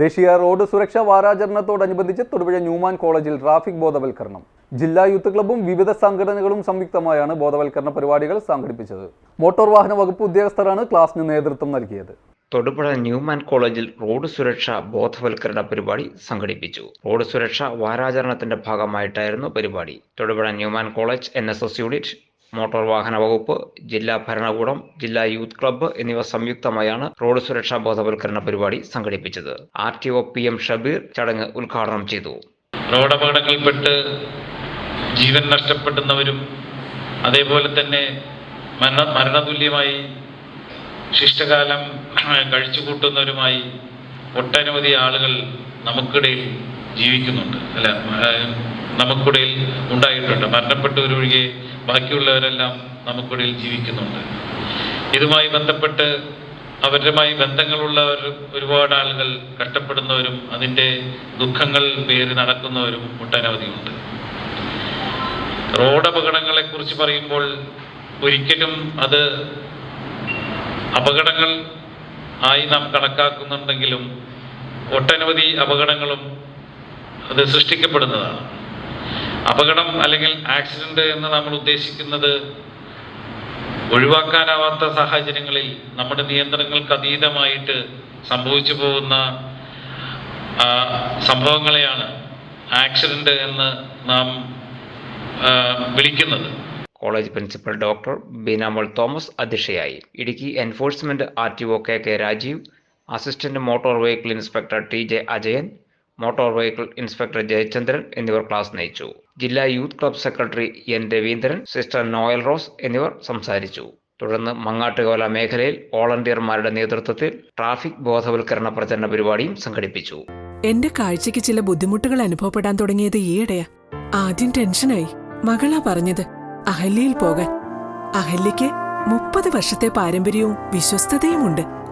ദേശീയ റോഡ് സുരക്ഷാ വാരാചരണത്തോടനുബന്ധിച്ച് തൊടുപുഴ ന്യൂമാൻ കോളേജിൽ ട്രാഫിക് ബോധവൽക്കരണം. ജില്ലാ യൂത്ത് ക്ലബ്ബും വിവിധ സംഘടനകളും സംയുക്തമായാണ് ബോധവൽക്കരണ പരിപാടികൾ സംഘടിപ്പിച്ചത്. മോട്ടോർ വാഹന വകുപ്പ് ഉദ്യോഗസ്ഥരാണ് ക്ലാസിന് നേതൃത്വം നൽകിയത്. തൊടുപുഴ ന്യൂമാൻ കോളേജിൽ റോഡ് സുരക്ഷ ബോധവൽക്കരണ പരിപാടി സംഘടിപ്പിച്ചു. റോഡ് സുരക്ഷ വാരാചരണത്തിന്റെ ഭാഗമായിട്ടായിരുന്നു പരിപാടി. Thodupuzha Newman college N S S unit motor വാഹന വകുപ്പ് ജില്ലാ ഭരണകൂടം ജില്ലാ യൂത്ത് ക്ലബ്ബ് എന്നിവ സംയുക്തമായാണ് റോഡ് സുരക്ഷാ ബോധവൽക്കരണ പരിപാടി സംഘടിപ്പിച്ചത്. R T O P M Shabeer ചടങ്ങ് ഉദ്ഘാടനം ചെയ്തു. റോഡപകടങ്ങളിൽപ്പെട്ട് ജീവൻ നഷ്ടപ്പെടുന്നവരും അതേപോലെ തന്നെ മരണ മരണതുല്യമായി ശിഷ്ടകാലം കഴിച്ചുകൂട്ടുന്നവരുമായി ഒട്ടനവധി ആളുകൾ നമുക്കിടയിൽ ജീവിക്കുന്നുണ്ട്. അല്ല നമുക്കിടയിൽ ഉണ്ടായിട്ടുണ്ട്. മരണപ്പെട്ടവരൊഴികെ ബാക്കിയുള്ളവരെല്ലാം നമുക്കിടയിൽ ജീവിക്കുന്നുണ്ട്. ഇതുമായി ബന്ധപ്പെട്ട് അവരുമായി ബന്ധങ്ങളുള്ളവർ ഒരുപാട് ആളുകൾ കഷ്ടപ്പെടുന്നവരും അതിന്റെ ദുഃഖങ്ങൾ പേര് നടക്കുന്നവരും ഒട്ടനവധിയുണ്ട്. റോഡ് അപകടങ്ങളെക്കുറിച്ച് പറയുമ്പോൾ ഒരിക്കലും അത് അപകടങ്ങൾ ആയി നാം കണക്കാക്കുന്നുണ്ടെങ്കിലും ഒട്ടനവധി അപകടങ്ങളും അത് സൃഷ്ടിക്കപ്പെടുന്നതാണ്. അപകടം അല്ലെങ്കിൽ ആക്സിഡന്റ് എന്ന് നമ്മൾ ഉദ്ദേശിക്കുന്നത് ഒഴിവാക്കാനാവാത്ത സാഹചര്യങ്ങളിൽ നമ്മുടെ നിയന്ത്രണങ്ങൾക്ക് അതീതമായിട്ട് സംഭവിച്ചു പോകുന്ന സംഭവങ്ങളെയാണ് ആക്സിഡന്റ് എന്ന് നാം വിളിക്കുന്നത്. College principal doctor Beenamol Thomas അധ്യക്ഷയായി. Idukki enforcement R T O K K Rajeev assistant motor vehicle inspector T J Ajayan motor vehicle inspector Jayachandran എന്നിവർ ക്ലാസ് നയിച്ചു. ജില്ലാ youth club secretary N Raveendran sister Noel Rose എന്നിവർ സംസാരിച്ചു. തുടർന്ന് മങ്ങാട്ടുകോല മേഖലയിൽ വോളണ്ടിയർമാരുടെ നേതൃത്വത്തിൽ traffic ബോധവൽക്കരണ പ്രചരണ പരിപാടിയും സംഘടിപ്പിച്ചു. എന്റെ കാഴ്ചയ്ക്ക് ചില ബുദ്ധിമുട്ടുകൾ അനുഭവപ്പെടാൻ തുടങ്ങിയത് ഈയിടെയാ. ആദ്യം ടെൻഷനായി. മകളാ പറഞ്ഞത് അഹല്യയിൽ പോകാൻ. അഹല്യയ്ക്ക് മുപ്പത് വർഷത്തെ പാരമ്പര്യവും വിശ്വസ്തതയുമുണ്ട്.